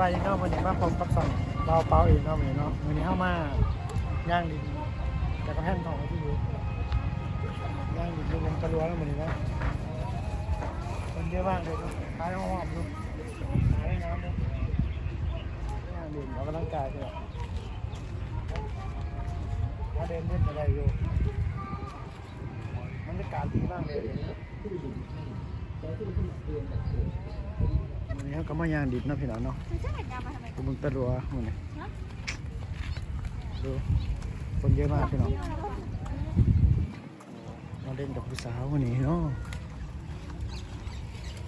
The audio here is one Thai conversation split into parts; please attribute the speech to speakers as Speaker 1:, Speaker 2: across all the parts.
Speaker 1: บายดีเนาะวันนี้มาพร้อมกับสองเบาเปาเองเนาะวันนี้เนาะวันนี้เข้ามาย่างดินจากกระแพงทองที่อยู่ย่างดินดูลงตะลัวแล้ววันนี้เนาะคนเยอะมากเลยนะขายหอมๆดูขายน้ำดูย่างดินออกกำลังกายด้วยมาเดินเล่นอะไรอยู่บรรยากาศดีมากเลย วันนี้เขาก็มาย่างดินเนาะพี่น้องเนาะ
Speaker 2: คือช่างแต่งงานมาทำไม
Speaker 1: กูมึงตะลัวมึงเนี่ยดูคนเยอะมากพี่น้องมาเล่นกับผู้สาววันนี้เนาะ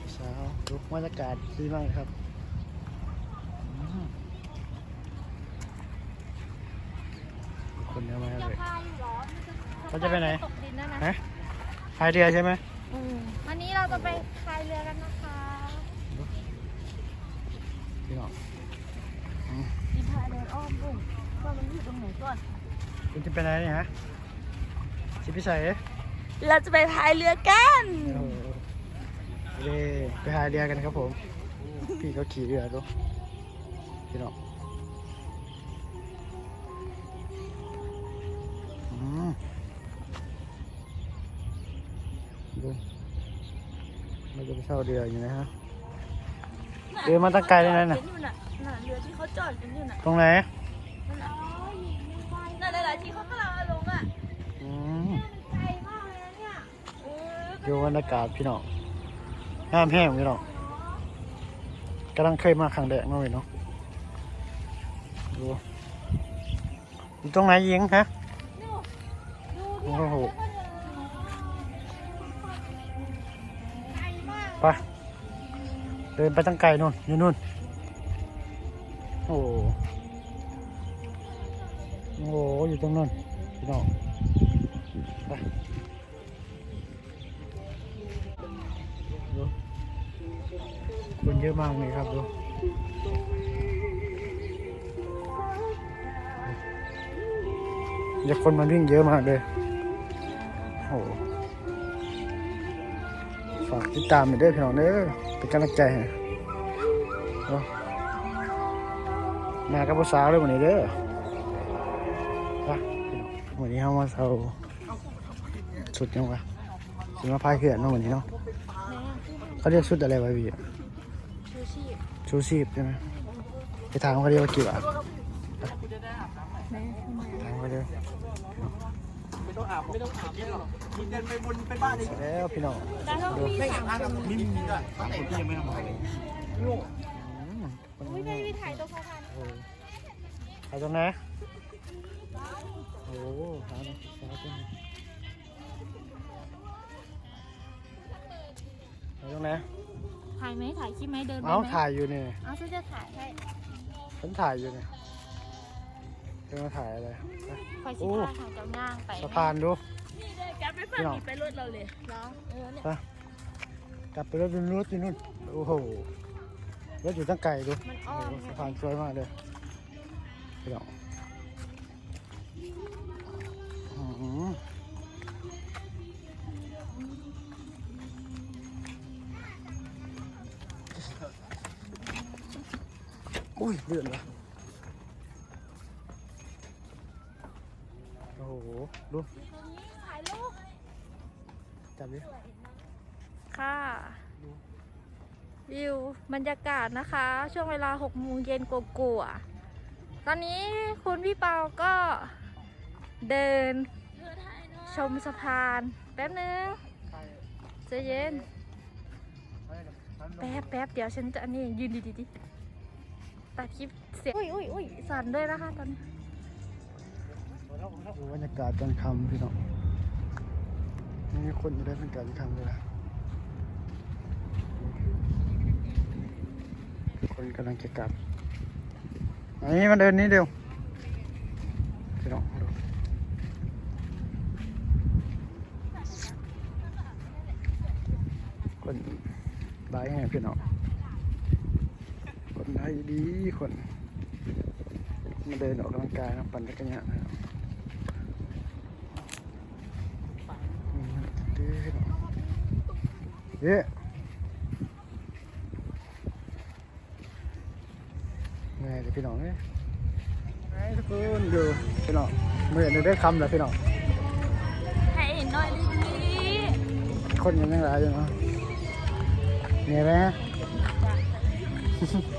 Speaker 1: ผู้สาวดูบรรยากาศดีมากเลยครับอืมคนเยอะมาก
Speaker 2: ยัง
Speaker 1: เลย
Speaker 2: พายอยู่เหรอ
Speaker 1: เขาจะไปไหน
Speaker 2: ตกดินแล้วนะ
Speaker 1: ฮะพายเรือใช่ไหม
Speaker 2: อืมวันนี้เราจะไปพายเรือกันนะคะ
Speaker 1: พี่น้อง
Speaker 2: มีพายเรืออ้อมบุ้งว่ามันอยู่ตรงไหนก่อน
Speaker 1: คุณจะไปไหนเนี่ยฮะชิพิสัย
Speaker 2: เราจะไปพายเรือกัน
Speaker 1: โอ้โหเย่ไปหาเรือกันครับผม พี่ก็ขี่เรือดูพี่น้องอืมดูมันจะไปเช่าเรืออยู่นะฮะ เรือมาตั้งไกลเลยนะน่ะ
Speaker 2: เห็อยู่น่ะน่ะเรือที่เขาจอดกันอยู่น่ะ
Speaker 1: ตรงไหน
Speaker 2: นั่นน่ะน่ะหลายๆที่เขากำลังเอาลงอะ
Speaker 1: อืม
Speaker 2: ไกลมากเลยนะเนี่ยเออ
Speaker 1: ดูบรรยากาศพี่น้องน้ำแห้งพี่น้องกำลังเคยมาครั้งแรกเนาะพี่เนาะดูอยู่ตรงไหนยิงฮะ
Speaker 2: ดูดู
Speaker 1: โอ้โห
Speaker 2: ไกลมาก
Speaker 1: ไป เดินไปตั้งไกลนู่นอยู่นู่น โอ้โหอ้อยู่ตรงนู่นพี่น้องไปดูคนเยอะมากเลยครับดูเดี๋ยวคนมันวิ่งเยอะมากเลย โอ้โหฝากติดตามไปด้วยพี่น้องเด้อ เป็นกำลังใจให้นาะมากับผู้สาวเลยวันนี้เด้อวันนี้เขามาเอาสุดยังวะสุดมาพายเขื่อนเนาะวันนี้เนาะเขาเรียกชุดอะไรวะพี่
Speaker 2: ชูชีพ
Speaker 1: ชูชีพใช่ไหมไปถามเขาเรียกว่ากี่บาท
Speaker 2: ไม
Speaker 1: ถามเขาเรียก
Speaker 3: ไม่ต้องอาบไม่ต้องอาบไม่หรอก มีเดินไปบนไปบ้านเอง
Speaker 1: แล้วพี่น้อง
Speaker 2: แล้วเรามีสามคน
Speaker 3: นี่มีด้วยตั้งแต่พี่ยังไม่ทำอะไร
Speaker 1: อืมคน
Speaker 2: อุ้ย
Speaker 1: นี้
Speaker 2: ได้ไปถ่ายตรงสะพาน
Speaker 1: โอ้โหไปตรงไหนโอ้โหหาหน่อยสาวตรงไหนไปตรงไหน
Speaker 2: ถ่ายไหมถ่ายคลิปไหมเดินไป
Speaker 1: เอ้า
Speaker 2: ไหม
Speaker 1: ถ่ายอยู่เนี่ย
Speaker 2: เอาฉันจะถ่ายให้
Speaker 1: ฉันถ่ายอยู่เนี่ยเธอมาถ่ายอะไรไป
Speaker 2: คอยสิพาทางเจ้าย่างไป
Speaker 1: สะพานดู
Speaker 2: นี่เลย กลับไปฝั่งนี้ไปรถเราเลยเหรอเออเนี่ย
Speaker 1: กลับไปรถดูรถอยู่นู่นโอ้โหรถอยู่ตั้งไกลดู
Speaker 2: มัน
Speaker 1: โอ้
Speaker 2: อ้อม
Speaker 1: โหสะพานสวยมากเลยพี่น้องอื้อหืออุ้ยเลื่อนละโอ้โหดู
Speaker 2: ถ่ายรูป
Speaker 1: จับดิ
Speaker 2: ค่ะ วิวบรรยากาศนะคะ ช่วงเวลา6โมงเย็นกว่าๆตอนนี้คุณพี่เปาก็เดินชมสะพานแป๊บนึงใจเย็น แป๊บแป๊บเดี๋ยวฉันจะอันนี้ยืนดีดีๆตัดคลิปเสียงอุ้ยอุ้ยอุ้ยสั่นด้วยนะคะตอนนี้
Speaker 1: ดูบรรยากาศตอนค่ำพี่น้อง มีคนอยู่ได้เป็นการค่ำเลยนะคนกำลังจะกลับอันนี้มาเดินนี้เดียวพี่น้องดูคนได้ไงพี่น้องคนได้ดีคนมาเดินออกกำลังกายนะปั่นจักรยานนะครับ อืมดีพี่น้อง เย้ไงเดี๋ยวพี่น้องเนี่ยไงทุกคนดูพี่น้องเมื่อได้คำแล้วพี่น้อง
Speaker 3: ให้เห็นหน่อยดี
Speaker 1: คนยังไม่หลายอยู่เนาะเหนื่อยไหม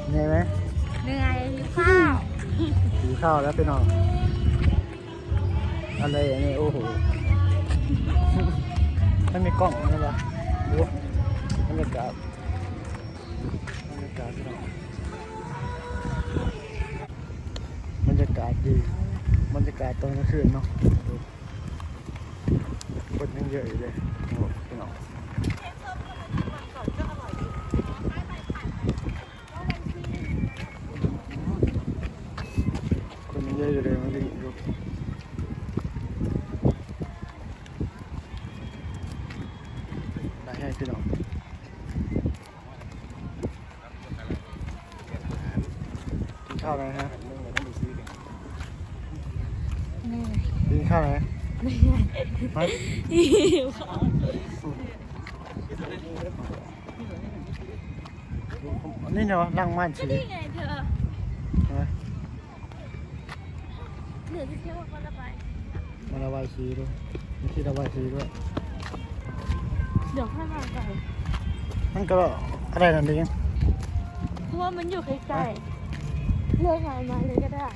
Speaker 1: เหนื่อยไหม
Speaker 3: เหนื่อยหิวข้าว
Speaker 1: หิวข้าวแล้วพี่น้องอะไรอย่างนี้โอ้โหมันมีกล้องนะปะดูบรรยากาศบรรยากาศพี่น้องบรรยากาศดีบรรยากาศตอนกลางคืนเนาะคนยังเยอะอยู่เลยโอ้พี่น้องคนมันเยอะอยู่เลยมันดีดูได้ให้พี่น้องกินข้าวไหมฮะ
Speaker 3: เหนื่อย
Speaker 1: กินข้าวไหมไม่
Speaker 3: หิวข้าว
Speaker 1: นี่เนาะนั่งม่านสี
Speaker 3: นี่ไงเธอ
Speaker 1: นะ
Speaker 3: เหลือที่เที่ยวก็ระบาย
Speaker 1: มาระบายสีด้วยมีที่ระบายสีด้วย
Speaker 3: เดี๋ยวค่อยมากัน
Speaker 1: มันก็อะไรนั่นเอง
Speaker 3: เพราะว่ามันอยู่ใกล้ๆ เลือกใครมาเลยก็ได้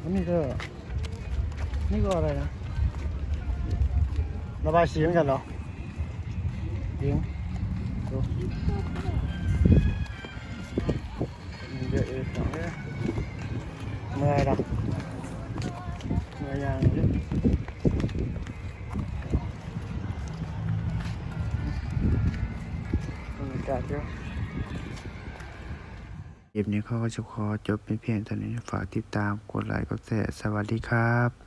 Speaker 1: อันนี้ก็นี่ก็อะไรนะระบายสีเหมือนกันเหรอเองดูมันเยอะเลยสองเนี่ยเมื่อยละเมื่อยยางเยบรรยากาศเยอะ
Speaker 4: คลิปนี้เขาก็จะขอจบเป็นเพียงเท่านี้ฝากติดตามกดไลค์กดแชร์สวัสดีครับ